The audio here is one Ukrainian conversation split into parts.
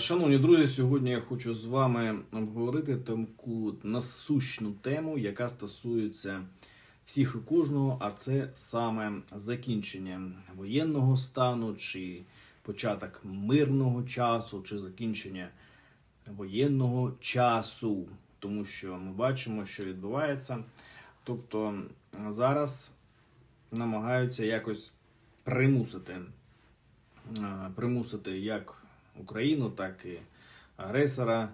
Шановні друзі, сьогодні я хочу з вами обговорити таку насущну тему, яка стосується всіх і кожного, а це саме закінчення воєнного стану, чи початок мирного часу, чи закінчення воєнного часу. Тому що ми бачимо, що відбувається. Тобто зараз намагаються якось примусити, е, примусити як Україну, так і агресора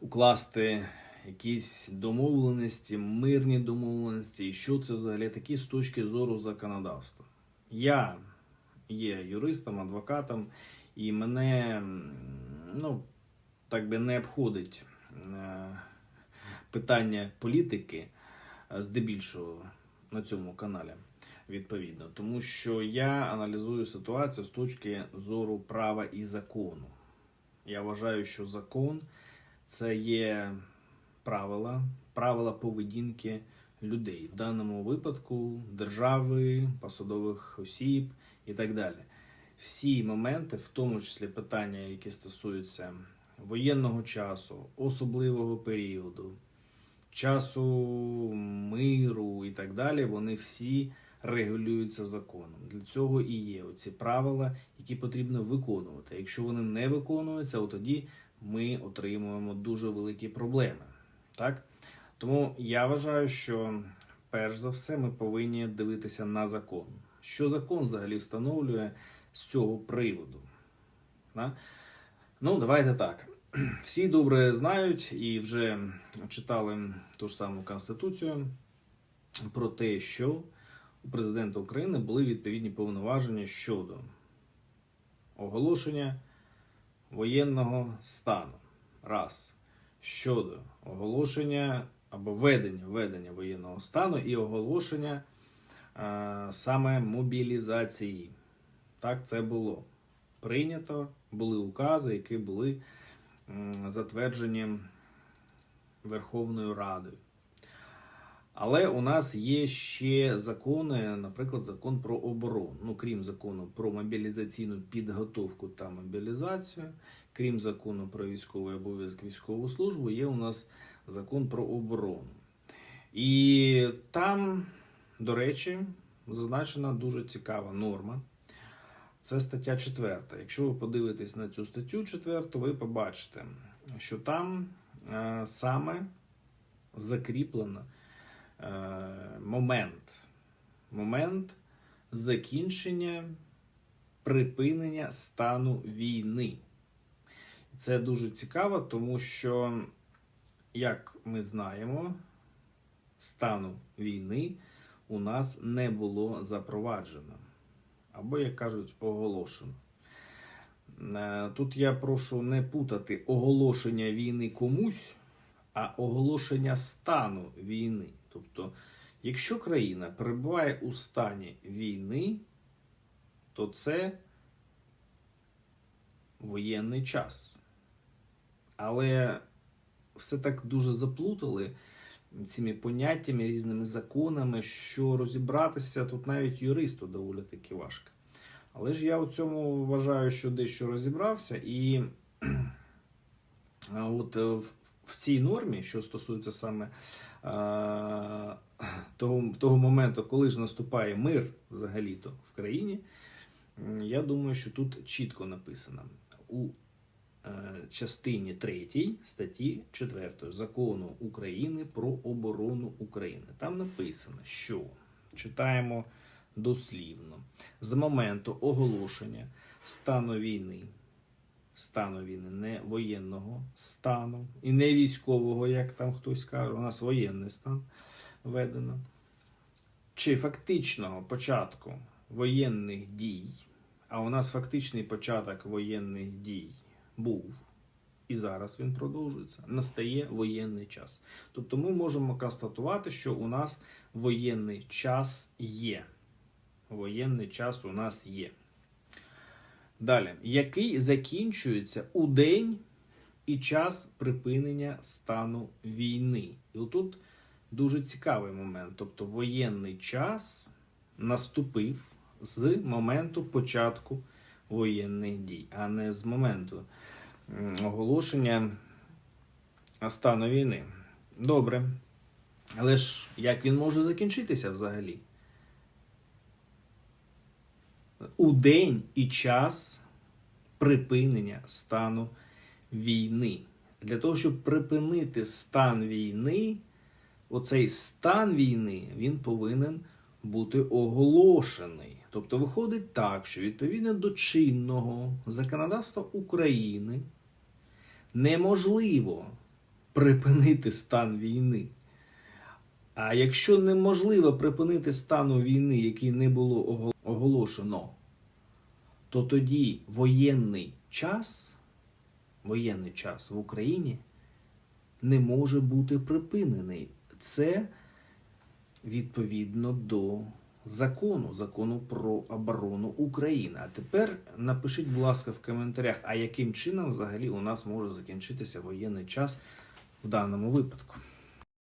укласти якісь домовленості, мирні домовленості, і що це взагалі такі з точки зору законодавства. Я є юристом, адвокатом, і мене ну, так би не обходить е, питання політики, е, здебільшого на цьому каналі відповідно, тому що я аналізую ситуацію з точки зору права і закону. Я вважаю, що закон це є правила, правила поведінки людей, в даному випадку держави, посадових осіб і так далі. Всі моменти, в тому числі питання, які стосуються воєнного часу, особливого періоду, часу миру і так далі, вони всі регулюються законом. Для цього і є оці правила, які потрібно виконувати. Якщо вони не виконуються, от тоді ми отримуємо дуже великі проблеми. Так? Тому я вважаю, що перш за все ми повинні дивитися на закон. Що закон взагалі встановлює з цього приводу? Да? Ну, давайте так. Всі добре знають і вже читали ту ж саму Конституцію про те, що у президента України були відповідні повноваження щодо оголошення воєнного стану. Раз. Щодо оголошення або ведення, ведення воєнного стану і оголошення е, саме мобілізації. Так це було прийнято, були укази, які були затверджені Верховною Радою. Але у нас є ще закони, наприклад, закон про оборону. Ну, крім закону про мобілізаційну підготовку та мобілізацію, крім закону про військовий обов'язок військову службу, є у нас закон про оборону. І там, до речі, зазначена дуже цікава норма. Це стаття 4. Якщо ви подивитесь на цю статтю 4, ви побачите, що там е, саме закріплено момент, момент закінчення припинення стану війни. Це дуже цікаво, тому що, як ми знаємо, стану війни у нас не було запроваджено. Або, як кажуть, оголошено. Е, Тут я прошу не путати оголошення війни комусь, а оголошення стану війни. Тобто, якщо країна перебуває у стані війни, то це воєнний час. Але все так дуже заплутали цими поняттями, різними законами, що розібратися тут навіть юристу доволі таки важко. Але ж я у цьому вважаю, що дещо розібрався, і от е, в, цій нормі, що стосується саме а, того, того моменту, коли ж наступає мир взагалі-то в країні, я думаю, що тут чітко написано у е, частині 3 статті 4 закону України про оборону України. Там написано, що читаємо дослівно з моменту оголошення стану війни. Стану війни, не воєнного стану і не військового, як там хтось каже, у нас воєнний стан введено. Чи фактичного початку воєнних дій, а у нас фактичний початок воєнних дій був, і зараз він продовжується, настає воєнний час. Тобто ми можемо констатувати, що у нас воєнний час є. Воєнний час у нас є. Далі, який закінчується у день і час припинення стану війни. І отут дуже цікавий момент. Тобто воєнний час наступив з моменту початку воєнних дій, а не з моменту оголошення стану війни. Добре. Але ж як він може закінчитися взагалі? У день і час припинення стану війни. Для того, щоб припинити стан війни, оцей стан війни він повинен бути оголошений. Тобто виходить так, що відповідно до чинного законодавства України неможливо припинити стан війни. А якщо неможливо припинити стану війни, який не було оголошено, то тоді воєнний час, воєнний час в Україні не може бути припинений. Це відповідно до закону, закону про оборону України. А тепер напишіть, будь ласка, в коментарях, а яким чином взагалі у нас може закінчитися воєнний час в даному випадку.